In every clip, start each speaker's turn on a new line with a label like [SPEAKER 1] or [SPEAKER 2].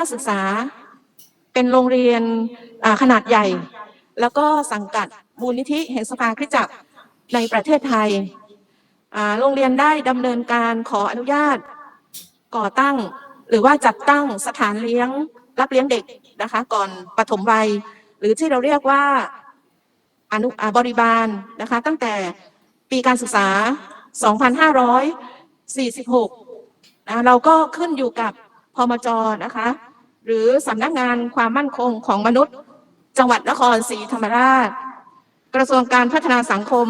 [SPEAKER 1] าชศึกษา เป็นโรงเรียนขนาดใหญ่ แล้วก็สังกัดมูลนิธิแห่งสภาคริสจักรในประเทศไทย โรงเรียนได้ดำเนินการขออนุญาตก่อตั้ง หรือว่าจัดตั้งสถานเลี้ยงรับเลี้ยงเด็กนะคะ ก่อนปฐมวัย หรือที่เราเรียกว่าอนุบริบาลนะคะ ตั้งแต่ปีการศึกษา 2546นะเราก็ขึ้นอยู่กับพมจนะคะ หรือสำนักงานความมั่นคงของมนุษย์ จังหวัดนครศรีธรรมราช กระทรวงการพัฒนาสังคม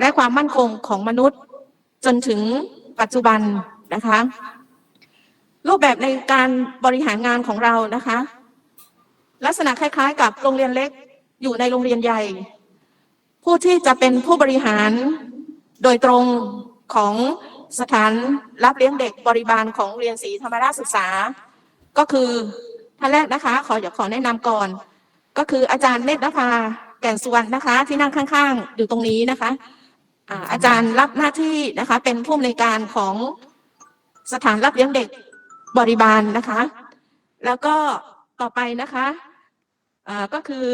[SPEAKER 1] และความมั่นคงของมนุษย์ จนถึงปัจจุบันนะคะ รูปแบบในการบริหารงานของเรานะคะ ลักษณะคล้าย ๆ กับโรงเรียนเล็กอยู่ในโรงเรียนใหญ่ ผู้ที่จะเป็นผู้บริหารโดยตรงของสถานรับเลี้ยงเด็กบริบาลของโรงเรียนศรีธรรมราชศึกษา ก็คือท่านแรกนะคะ ขออยากขอแนะนำก่อน ก็คืออาจารย์เนตรนภาแก่นสุวรรณนะคะ ที่นั่งข้างๆ อยู่ตรงนี้นะคะอาจารย์รับหน้าที่นะคะ เป็นผู้อำนวยการของสถานรับเลี้ยงเด็กบริบาลนะคะ แล้วก็ต่อไปนะคะก็คือ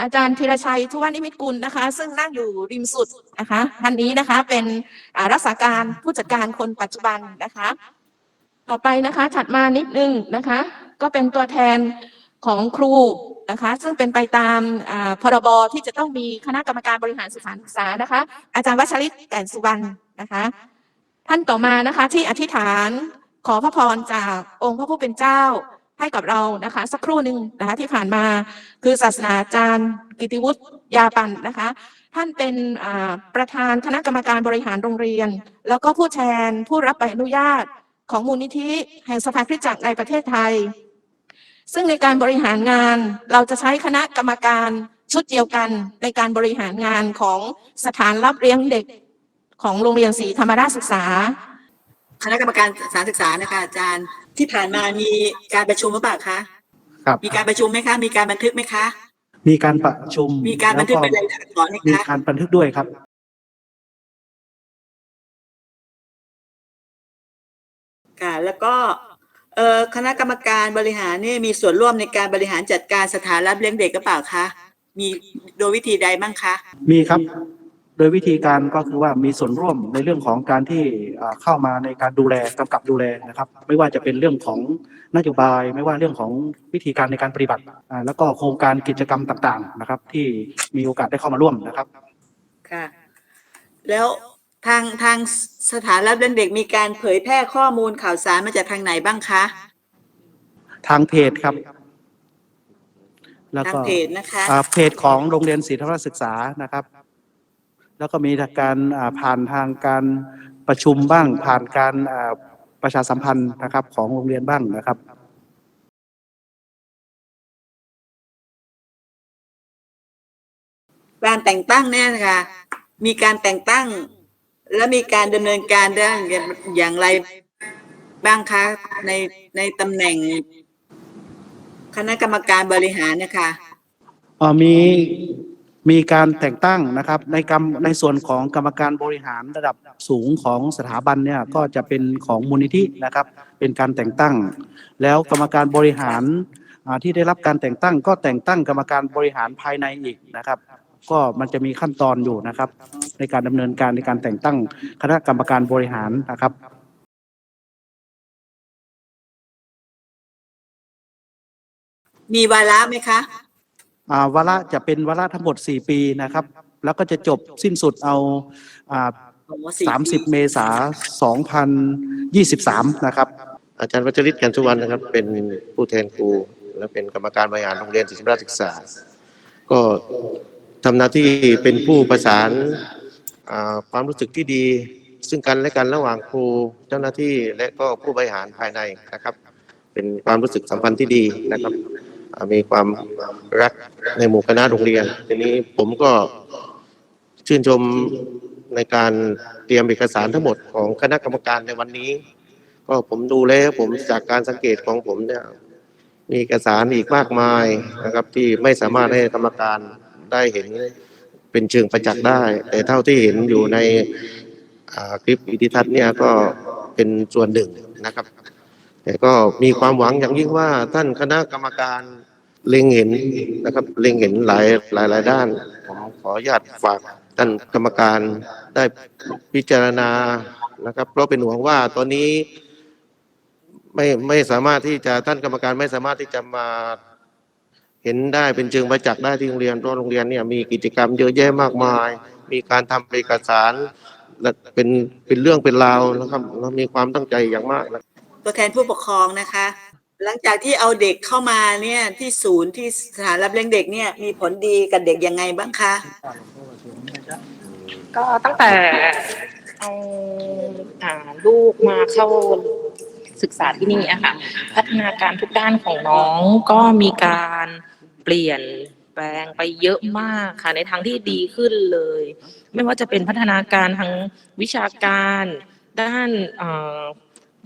[SPEAKER 1] อาจารย์ธีรชัยทุวานิมิตกุลนะคะ ซึ่งนั่งอยู่ริมสุดนะคะท่านนี้นะคะเป็นรักษาการผู้จัดการคนปัจจุบันนะคะ ต่อไปนะคะถัดมานิดนึงนะคะ ก็เป็นตัวแทนของครูนะคะ ซึ่งเป็นไปตามพรบที่จะต้องมีคณะกรรมการบริหารสถานศึกษานะคะ อาจารย์วัชริตแก่นสุวรรณนะคะ ท่านต่อมานะคะที่อธิษฐานขอพระพรจากองค์พระผู้เป็นเจ้าให้กับเรานะคะ สักครู่หนึ่งนะคะที่ผ่านมาคือศาสนาจารย์ กิติวุฒิยาปันนะคะ ท่านเป็นประธานคณะกรรมการบริหารโรงเรียน แล้วก็ผู้แทนผู้รับใบอนุญาต ของมูลนิธิแห่งสภาคริสตจักรในประเทศไทย ซึ่งในการบริหารงานเราจะใช้คณะกรรมการชุดเดียวกันในการบริหารงานของสถานรับเลี้ยงเด็กของโรงเรียนศรีธรรมราชศึกษา
[SPEAKER 2] คณะกรรมการสถานศึกษานะคะอาจารย์ที่ผ่านมามีการประชุมหรือเปล่าคะ
[SPEAKER 3] ครับ
[SPEAKER 2] มีการประชุมไหมคะ มีการบันทึกไหมคะ
[SPEAKER 3] มีการประชุม
[SPEAKER 2] มีการบันทึกเป็น
[SPEAKER 3] แล้
[SPEAKER 2] รายวลักษณ์อักษรไหม
[SPEAKER 3] มี
[SPEAKER 2] คะ
[SPEAKER 3] การบันทึกด้วยครับ
[SPEAKER 2] ค่ะแล้วก็เอ่อคณะกรรมการบริหารนี่มีส่วนร่วมในการบริหารจัดการสถานรับเลี้ยงเด็กหรือเปล่าคะมีโดยวิธีใดบ้างคะ
[SPEAKER 3] มีครับ โดยวิธีการก็คือว่ามีส่วนร่วมในเรื่องของการที่อ่าเข้ามาในการดูแลกำกับดูแลนะครับ ไม่ว่าจะเป็นเรื่องของนโยบาย ไม่ว่าเรื่องของวิธีการในการปฏิบัติอ่าแล้วก็โครงการกิจกรรมต่างๆนะครับ ที่มีโอกาสได้เข้ามาร่วมนะครับ
[SPEAKER 2] ค่ะ แล้ว ทางทางสถานรับเลี้ยงเด็กมีการเผยแพร่ข้อมูลข่าวสารมาจากทางไหนบ้างคะ
[SPEAKER 3] ทางเพจครับ แล้ว
[SPEAKER 2] ทาง
[SPEAKER 3] ก็
[SPEAKER 2] เพจนะคะ
[SPEAKER 3] อ่าเพจของโรงเรียนศรีธรรมราชศึกษานะครับ แล้วก็มีการอ่าผ่านทางการประชุมบ้าง ผ่านการอ่าประชาสัมพันธ์นะครับ ของโรงเรียนบ้างนะครับ
[SPEAKER 2] การแต่งตั้งเนี่ยนะคะ มีการแต่งตั้ง และมีการดำเนินการเรื่องอย่างไรบ้างคะในในตำแหน่ง คณะกรรมการบริหารนะคะ
[SPEAKER 3] อ่อมีมีการแต่งตั้งนะครับ ในกรรมในส่วนของกรรมการบริหารระดับสูงของสถาบันเนี่ยก็จะเป็นของมูลนิธินะครับ เป็นการแต่งตั้ง แล้วกรรมการบริหารที่ได้รับการแต่งตั้ง ก็แต่งตั้งกรรมการบริหารภายในอีกนะครับ ก็มันจะมีขั้นตอนอยู่นะครับ ในการดำเนินการในการแต่งตั้งคณะกรรมการบริหารนะครับ
[SPEAKER 2] มีวาระไหมคะ
[SPEAKER 3] อ่าวาระจะเป็นวาระทั้งหมด 4 ปีนะครับ แล้วก็จะจบสิ้นสุดเอาอ่า
[SPEAKER 2] โอ้สี่ปี
[SPEAKER 3] 30 เมษายน2023 นะครับ
[SPEAKER 4] อาจารย์วัชริตกันสุวรรณนะครับ เป็นผู้แทนครูและเป็นกรรมการบริหารโรงเรียนศิษย์ราชศึกษา ก็ ทำหน้าที่เป็นผู้ประสานความรู้สึกที่ดี ซึ่งกันและกันระหว่างครูเจ้าหน้าที่และก็ผู้บริหารภายในนะครับ เป็นความรู้สึกสัมพันธ์ที่ดีนะครับมีความรักในหมู่คณะโรงเรียน ทีนี้ผมก็ชื่นชมในการเตรียมเอกสารทั้งหมดของคณะกรรมการในวันนี้ ก็ผมดูแล้วผมจากการสังเกตของผมเนี่ยมีเอกสารอีกมากมายนะครับที่ไม่สามารถให้กรรมการ ได้เห็นเป็นเชิงประจักษ์ได้ แต่เท่าที่เห็นอยู่ในคลิปวิดีทัศน์เนี่ยก็เป็นส่วนหนึ่งนะครับ แต่ก็มีความหวังอย่างยิ่งว่าท่านคณะกรรมการเล็งเห็นนะครับเล็งเห็นหลายหลายหลายด้านผมขออนุญาตฝากท่านกรรมการได้พิจารณานะครับ เพราะเป็นห่วงว่าตอนนี้ไม่ไม่สามารถที่จะท่านกรรมการไม่สามารถที่จะมา เห็นได้เป็นเชิงประจักษ์ได้ที่โรงเรียนเพราะโรงเรียนเนี่ยมีกิจกรรมเยอะแยะมากมาย มีการทำเอกสารและเป็นเป็นเรื่องเป็นราวนะครับแล้วมีความตั้งใจอย่างมากนะ
[SPEAKER 2] ตัวแทนผู้ปกครองนะคะ หลังจากที่เอาเด็กเข้ามาเนี่ยที่ศูนย์ที่สถานรับเลี้ยงเด็กเนี่ยมีผลดีกับเด็กยังไงบ้างคะ
[SPEAKER 5] ก็ตั้งแต่เอาอ่าลูกมาเข้าศึกษาที่นี่อะค่ะ พัฒนาการทุกด้านของน้องก็มีการ เปลี่ยนแปลงไปเยอะมากค่ะในทางที่ดีขึ้นเลย ไม่ว่าจะเป็นพัฒนาการทางวิชาการ ด้านเอ่อ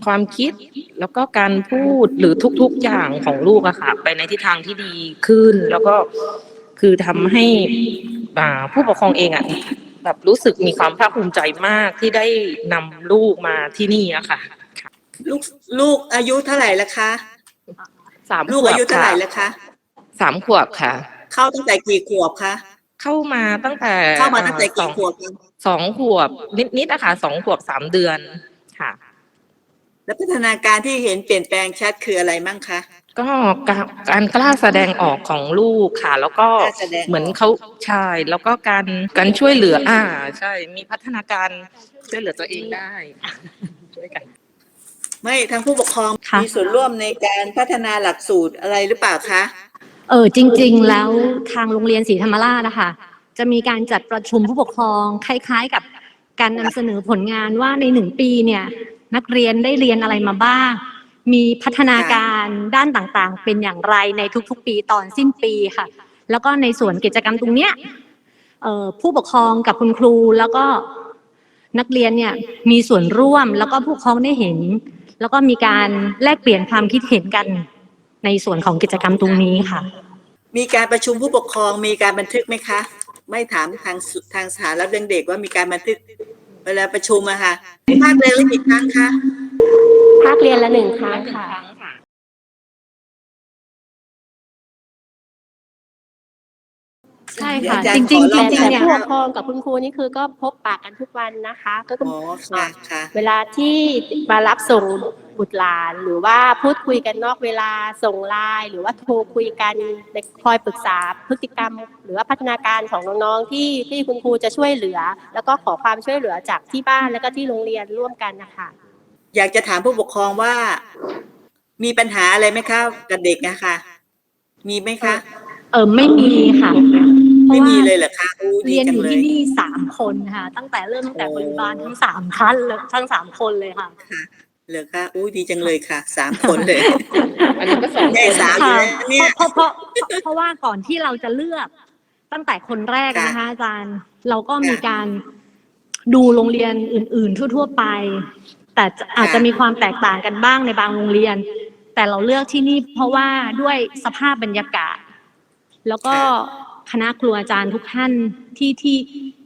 [SPEAKER 5] ความคิดแล้วก็การพูดหรือทุกๆอย่างของลูกอะค่ะ ไปในทิศทางที่ดีขึ้น แล้วก็คือทำให้อ่าผู้ปกครองเองอะแบบรู้สึกมีความภาคภูมิใจมากที่ได้นำลูกมาที่นี่อะค่ะ
[SPEAKER 2] ลูกลูกอายุเท่าไหร่แล้วคะ
[SPEAKER 5] สาม
[SPEAKER 2] ลูก
[SPEAKER 5] ขวบ
[SPEAKER 2] อายุเท่าไหร่
[SPEAKER 5] ค่ะ
[SPEAKER 2] แล้วคะ
[SPEAKER 5] สามขวบค่ะ
[SPEAKER 2] เข้าตั้งแต่กี่ขวบคะ
[SPEAKER 5] เข้ามาตั้งแต่
[SPEAKER 2] เข้ามาตั้งแต่
[SPEAKER 5] สอ
[SPEAKER 2] กี่
[SPEAKER 5] ง
[SPEAKER 2] ขวบคะ
[SPEAKER 5] สองขวบ นิดนิดๆอะค่ะสองขวบสามเดือนค่ะ
[SPEAKER 2] แล้วพัฒนาการที่เห็นเปลี่ยนแปลงชัดคืออะไรมั่งคะ
[SPEAKER 5] ก็การการกล้าแสดงออกของลูกค่ะ แล้วก็
[SPEAKER 2] กล้าแสดงออก
[SPEAKER 5] เหมือนเขาใช่แล้วก็การการช่วยเหลือ อ่า ใช่ มีพัฒนาการช่วยเหลือตัวเองได้ช่วยกัน
[SPEAKER 2] ไม่ทางผู้ปกครอง
[SPEAKER 6] ค่ะ
[SPEAKER 2] มีส่วนร่วมในการพัฒนาหลักสูตรอะไรหรือเปล่าคะ
[SPEAKER 6] เออจริง ๆ แล้วทางโรงเรียนศรีธรรมราชนะคะจะมีการจัดประชุมผู้ปกครองคล้าย ๆ กับการนำเสนอผลงานว่าในหนึ่งปีเนี่ยนักเรียนได้เรียนอะไรมาบ้าง มีพัฒนาการด้านต่างๆ เป็นอย่างไรในทุกๆ ปีตอนสิ้นปีค่ะ แล้วก็ในส่วนกิจกรรมตรงเนี้ยผู้ปกครองกับคุณครูแล้วก็นักเรียนเนี่ยมีส่วนร่วมแล้วก็ผู้ปกครองได้เห็น แล้วก็มีการแลกเปลี่ยนความคิดเห็นกัน ในส่วนของกิจกรรมตรงนี้ค่ะ
[SPEAKER 2] มีการประชุมผู้ปกครองมีการบันทึกไหมคะ ไม่ถามทางสุทางสถานรับเลี้ยงเด็กว่ามีการบันทึกเวลาประชุมอะค่ะภาคเรียนละกี่ครั้งคะ
[SPEAKER 7] ภาคเรียนละหนึ่งครั้งค่ะ
[SPEAKER 6] ค่ะ
[SPEAKER 2] อาจาร
[SPEAKER 6] จ
[SPEAKER 2] ย์
[SPEAKER 6] ริง
[SPEAKER 2] ขอ
[SPEAKER 6] ๆจ
[SPEAKER 2] ลอง
[SPEAKER 6] ริงๆเนี่ย
[SPEAKER 7] ผู้ปกครองกับคุณครูนี่คือก็พบปากกันทุกวันนะคะ ก็คือ
[SPEAKER 2] อ๋อค่ะค่ะ
[SPEAKER 7] เวลาที่มารับส่งบุตรหลาน หรือว่าพูดคุยกันนอกเวลาส่งไลน์หรือว่าโทรคุยกันในคอยปรึกษาพฤติกรรม หรือว่าพัฒนาการของน้องๆที่ที่คุณครูจะช่วยเหลือ แล้วก็ขอความช่วยเหลือจากที่บ้านแล้วก็ที่โรงเรียนร่วมกันนะคะ
[SPEAKER 2] อยากจะถามผู้ปกครองว่า มีปัญหาอะไรไหมคะกับเด็กนะคะ มีไหมคะ
[SPEAKER 6] เออไม่มีค่ะ
[SPEAKER 2] ไม่มีเลยเหรอคะอู้ดี
[SPEAKER 6] เรียน
[SPEAKER 2] จั
[SPEAKER 6] องยู่
[SPEAKER 2] เล
[SPEAKER 6] ที่
[SPEAKER 2] ย
[SPEAKER 6] นี่สามคนค่ะ ตั้งแต่เริ่มตั้งแต่
[SPEAKER 2] โอ้
[SPEAKER 6] บริบาลทั้งสามท่านเลยทั้งสามคนเลยค่ะ
[SPEAKER 2] เหรอคะอู้ดีจังเลยค่ะสามคนเลย
[SPEAKER 5] อันนี้ก็สอง
[SPEAKER 2] แม่
[SPEAKER 5] คน
[SPEAKER 2] สาม
[SPEAKER 6] ค่ะ
[SPEAKER 2] เนี่ย
[SPEAKER 6] เพราะเพราะเพราะเพราะว่าก่อนที่เราจะเลือก ตั้งแต่คนแรกนะคะอาจารย์เราก็มีการดูโรงเรียนอื่น ๆ ทั่ว ๆ ไป แต่จะอาจจะมีความแตกต่างกันบ้างในบางโรงเรียน แต่เราเลือกที่นี่เพราะว่าด้วยสภาพบรรยากาศ แล้วก็ คณะครูอาจารย์ทุกท่านที่ที่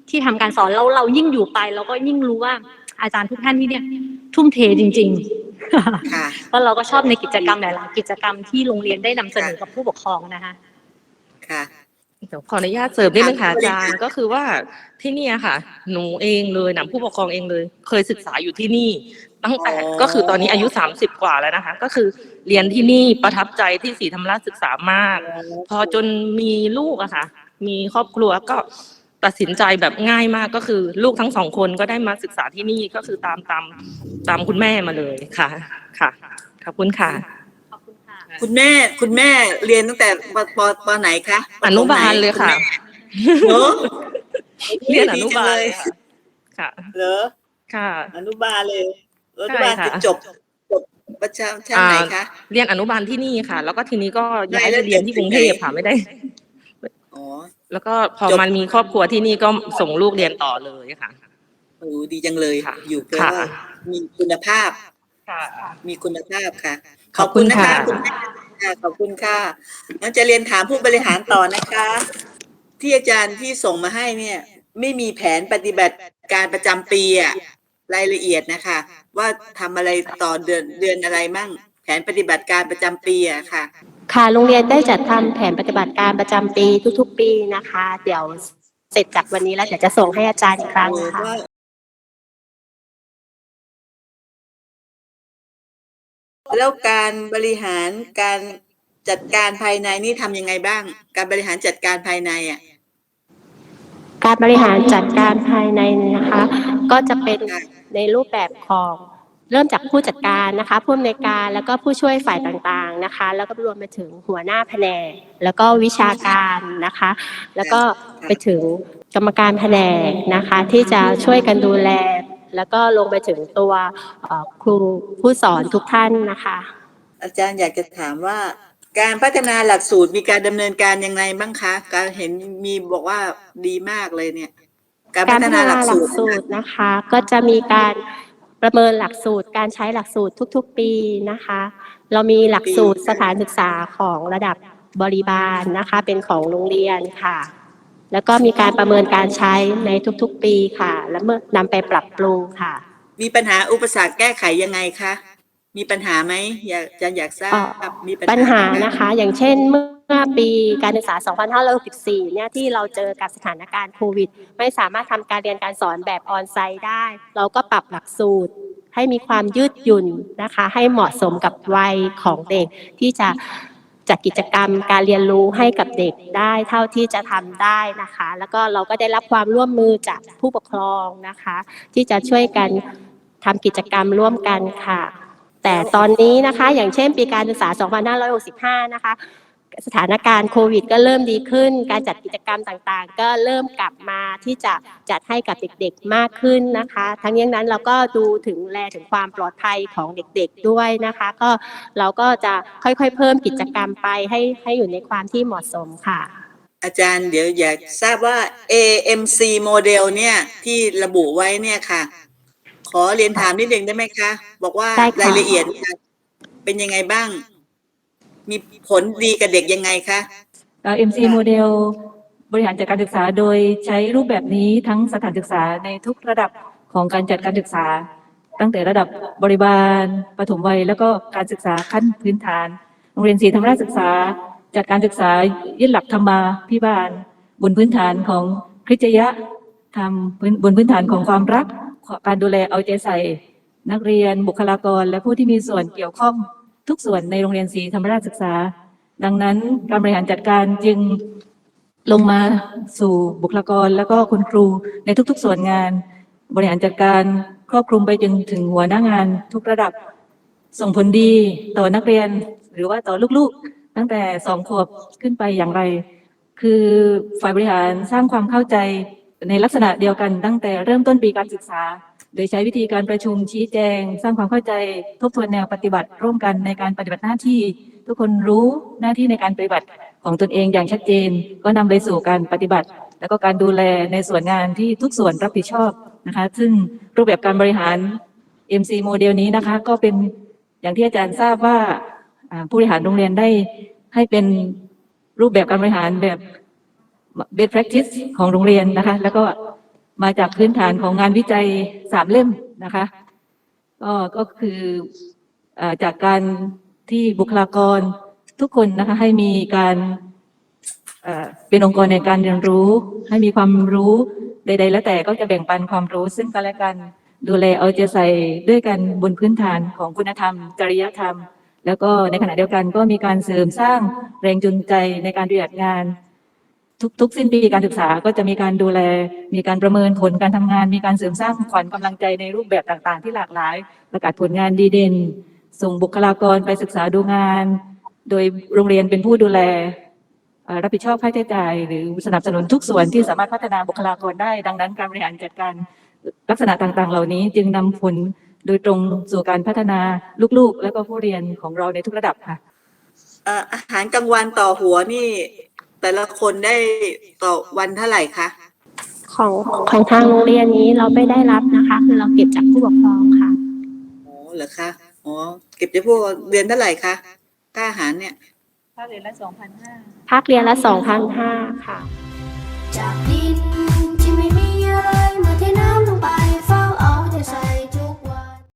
[SPEAKER 6] ที่ทำการสอนเราเรายิ่งอยู่ไปเราก็ยิ่งรู้ว่าอาจารย์ทุกท่านที่เนี่ย ทุ่มเทจริงๆ
[SPEAKER 2] ค่ะ
[SPEAKER 6] เพราะเราก็ชอบในกิจกรรมหลายๆกิจกรรมที่โรงเรียนได้นำเสนอกับผู้ปกครองนะคะ
[SPEAKER 2] ค่ะ
[SPEAKER 5] เดี๋ยวขออนุญาตเสริมนิดนึงค่ะ
[SPEAKER 2] ค่ะ
[SPEAKER 5] อาจารย์ก็คือว่าที่เนี่ยค่ะ หนูเองเลยนะผู้ปกครองเองเลย เคยศึกษาอยู่ที่นี่ ตั้งแต่ก็คือตอนนี้อายุสามสิบกว่าแล้วนะคะ ก็คือเรียนที่นี่ประทับใจที่ศรีธรรมราชศึกษามาก พอจนมีลูกอะค่ะ มีครอบครัวก็ตัดสินใจแบบง่ายมากก็คือ ลูกทั้งสองคนก็ได้มาศึกษาที่นี่ก็คือตามตามตามคุณแม่มาเลยค่ะ ค่ะขอบคุณค่ะ
[SPEAKER 2] คุณแม่คุณแม่เรียนตั้งแต่ปปปไหนคะป
[SPEAKER 5] อนุบาลเลยค่ะ
[SPEAKER 2] เนอะ
[SPEAKER 5] เรียนอนุบาล
[SPEAKER 2] ดีจังเล
[SPEAKER 5] เลยยค่ะค่ะ
[SPEAKER 2] เหรอ
[SPEAKER 5] ค่ะ
[SPEAKER 2] อนุบาลเลย อ
[SPEAKER 5] ใช่
[SPEAKER 2] นุบาล
[SPEAKER 5] ค่ะ
[SPEAKER 2] คือจบจบประชาชั้นไหนคะ
[SPEAKER 5] เรียนอนุบาลที่นี่ค่ะ แล้วก็ทีนี้ก็ย้าย
[SPEAKER 2] ไม่แล้
[SPEAKER 5] ไป
[SPEAKER 2] ว
[SPEAKER 5] เรียนที่กรุงเทพ
[SPEAKER 2] เรียนที่ไหน
[SPEAKER 5] ค่ะไม่ได้
[SPEAKER 2] อ๋อ
[SPEAKER 5] แล้วก็พอ
[SPEAKER 2] จบ
[SPEAKER 5] มันมีครอบครัวที่นี่ก็ส่งลูกเรียนต่อเลยค่ะ
[SPEAKER 2] โอ้ดีจังเลย
[SPEAKER 5] ค่ะ
[SPEAKER 2] อยู่เพราะ
[SPEAKER 5] ค่ะ
[SPEAKER 2] ว่ามีคุณภาพ
[SPEAKER 5] ค่ะ
[SPEAKER 2] มีคุณภาพค่ะ
[SPEAKER 5] ขอบคุณ
[SPEAKER 2] นะ
[SPEAKER 5] ค่ะ
[SPEAKER 2] คะคุณแม่ค่ะขอบคุณค่ะงั้นจะเรียนถามผู้บริหารต่อนะคะ ที่อาจารย์ที่ส่งมาให้เนี่ย ไม่มีแผนปฏิบัติการประจำปีอะ รายละเอียดนะคะ ว่าทำอะไรต่อเดือนเดือนอะไรมั่ง แผนปฏิบัติการประจำปีอะค่ะ
[SPEAKER 7] ค่ะโรงเรียนได้จัดทำแผนปฏิบัติการประจำปีทุกๆ ปีนะคะ เดี๋ยวเสร็จจากวันนี้แล้วเดี๋ยวจะส่งให้อาจารย์อีกครั้งค่ะ
[SPEAKER 2] แล้วการบริหารการจัดการภายในนี่ทำยังไงบ้าง การบริหารจัดการภายในอะ
[SPEAKER 7] การบริหารจัดการภายในนะคะ ก็จะเป็นในรูปแบบของเริ่มจากผู้จัดการนะคะผู้อำนวยการแล้วก็ผู้ช่วยฝ่ายต่างๆนะคะ แล้วก็รวมไปถึงหัวหน้าแผนกแล้วก็วิชาการนะคะ แล้วก็ไปถึงกรรมการแผนกนะคะ ที่จะช่วยกันดูแล แล้วก็ลงไปถึงตัวครูผู้สอนทุกท่านนะคะ
[SPEAKER 2] อาจารย์อยากจะถามว่า การพัฒนาหลักสูตรมีการดำเนินการยังไงบ้างคะ การเห็นมีบอกว่าดีมากเลยเนี่ย การ
[SPEAKER 7] กา
[SPEAKER 2] พั
[SPEAKER 7] ร
[SPEAKER 2] ฒ
[SPEAKER 7] พัฒ
[SPEAKER 2] นา
[SPEAKER 7] นา
[SPEAKER 2] หลัก
[SPEAKER 7] หลั
[SPEAKER 2] สู
[SPEAKER 7] ก
[SPEAKER 2] ตร
[SPEAKER 7] สูตรนะคะ ก็จะมีการประเมินหลักสูตรการใช้หลักสูตรทุก ๆ ปีนะคะ เรามีหลักสูตรสถานศึกษาของระดับบริบาลนะคะ เป็นของโรงเรียนค่ะ แล้วก็มีการประเมินการใช้ในทุกๆ ปีค่ะ แล้วเมื่อนำไปปรับปรุงค่ะ
[SPEAKER 2] มีปัญหาอุปสรรคแก้ไขยังไงคะ มีปัญหาไหมอยากจะอยากทราบ
[SPEAKER 7] เอ่อ
[SPEAKER 2] มี
[SPEAKER 7] ปัญหานะคะ อย่างเช่นเมื่อปีการศึกษา 2564 เนี่ยที่เราเจอกับสถานการณ์โควิด ไม่สามารถทำการเรียนการสอนแบบออนไซต์ได้ เราก็ปรับหลักสูตรให้มีความยืดหยุ่นนะคะ ให้เหมาะสมกับวัยของเด็กที่จะจัดกิจกรรมการเรียนรู้ให้กับเด็กได้เท่าที่จะทำได้นะคะ แล้วก็เราก็ได้รับความร่วมมือจากผู้ปกครองนะคะ ที่จะช่วยกันทำกิจกรรมร่วมกันค่ะ แต่ตอนนี้นะคะอย่างเช่นปีการศึกษา 2565 นะคะสถานการณ์โควิด ก็เริ่มดีขึ้น การจัดกิจกรรมต่างๆ ก็เริ่มกลับมาที่จะจัดให้กับเด็กๆมากขึ้นนะคะ ทั้งนี้นั้นเราก็ดูถึงแลถึงความปลอดภัยของเด็กๆด้วยนะคะ ก็เราก็จะค่อยๆ เพิ่มกิจกรรมไปให้ให้อยู่ในความที่เหมาะสมค่ะ
[SPEAKER 2] อาจารย์เดี๋ยวอยากทราบว่า AMC โมเดลเนี่ยที่ระบุไว้เนี่ยค่ะ ขอเรียนถามนิดนึงได้ไหมคะ บอกว่า
[SPEAKER 7] ได้ค่ะ
[SPEAKER 2] รายละเอียดค่ะเป็นยังไงบ้าง มีผลดีกับเด็กยังไงคะ
[SPEAKER 8] เอ่อ MC โมเดลบริหารจัดการศึกษาโดยใช้รูปแบบนี้ทั้งสถานศึกษาในทุกระดับของการจัดการศึกษา ตั้งแต่ระดับบริบาลปฐมวัย แล้วก็การศึกษาขั้นพื้นฐาน โรงเรียนศรีธรรมราชศึกษา จัดการศึกษายึดหลักธรรมาพิบาล บนพื้นฐานของคริสตยธรรมพื้นบนพื้นฐานของความรัก การดูแลเอาใจใส่นักเรียนบุคลากร และผู้ที่มีส่วนเกี่ยวข้องทุกส่วนในโรงเรียนศรีธรรมราชศึกษา ดังนั้นการบริหารจัดการจึงลงมาสู่บุคลากรแล้วก็คุณครูในทุกๆส่วนงาน บริหารจัดการครอบคลุมไปจนถึงหัวหน้างานทุกระดับ ส่งผลดีต่อนักเรียนหรือว่าต่อลูกๆ ตั้งแต่สองขวบขึ้นไปอย่างไร คือฝ่ายบริหารสร้างความเข้าใจ ในลักษณะเดียวกันตั้งแต่เริ่มต้นปีการศึกษา โดยใช้วิธีการประชุมชี้แจง สร้างความเข้าใจทบทวนแนวปฏิบัติ ร่วมกันในการปฏิบัติหน้าที่ ทุกคนรู้หน้าที่ในการปฏิบัติของตนเองอย่างชัดเจน ก็นำไปสู่การปฏิบัติ แล้วก็การดูแลในส่วนงานที่ทุกส่วนรับผิดชอบนะคะซึ่งรูปแบบการบริหาร MC โมเดลนี้นะคะก็เป็นอย่างที่อาจารย์ทราบว่าผู้บริหารโรงเรียนได้ให้เป็นรูปแบบการบริหารแบบ best practice ของโรงเรียนนะคะ แล้วก็มาจากพื้นฐานของงานวิจัยสามเล่มนะคะก็ก็คืออจากการที่บุคลากรทุกคนนะคะให้มีการเอ่อเป็นองค์กรในการเรียนรู้ ให้มีความรู้ใด ๆ แล้วแต่ก็จะแบ่งปันความรู้ ซึ่งกันและกันดูแลเอาใจใส่ด้วยกันบนพื้นฐานของคุณธรรม จริยธรรม แล้วก็ในขณะเดียวกันก็มีการเสริมสร้างแรงจูงใจในการปฏิบัติงาน ทุกๆสิ้นปีการศึกษาก็จะมีการดูแล มีการประเมินผลการทำงาน มีการเสริมสร้างขวัญกำลังใจในรูปแบบต่างๆ ที่หลากหลาย ประกาศผลงานดีเด่น ส่งบุคลากรไปศึกษาดูงาน โดยโรงเรียนเป็นผู้ดูแล รับผิดชอบค่าใช้จ่าย หรือสนับสนุนทุกส่วนที่สามารถพัฒนาบุคลากรได้ ดังนั้นการบริหารจัดการลักษณะต่างๆ เหล่านี้จึงนำผลโดยตรงสู่การพัฒนาลูกๆ และก็ผู้เรียนของเราในทุกระดับค่ะ
[SPEAKER 2] อาหารกลางวันต่อหัวนี่ แต่ละคนได้ต่อวันเท่าไหร่คะ
[SPEAKER 7] ของของทางโรงเรียนนี้เราไม่ได้รับนะคะ คือเราเก็บจากผู้ปกครองค่ะ
[SPEAKER 2] อ๋อเหรอคะอ๋อเก็บได้พวกเดือนเท่าไหร่คะค่าอาหารเนี่ย
[SPEAKER 7] ภาคเรียนละสองพันห้าค่ะ
[SPEAKER 9] จากดิน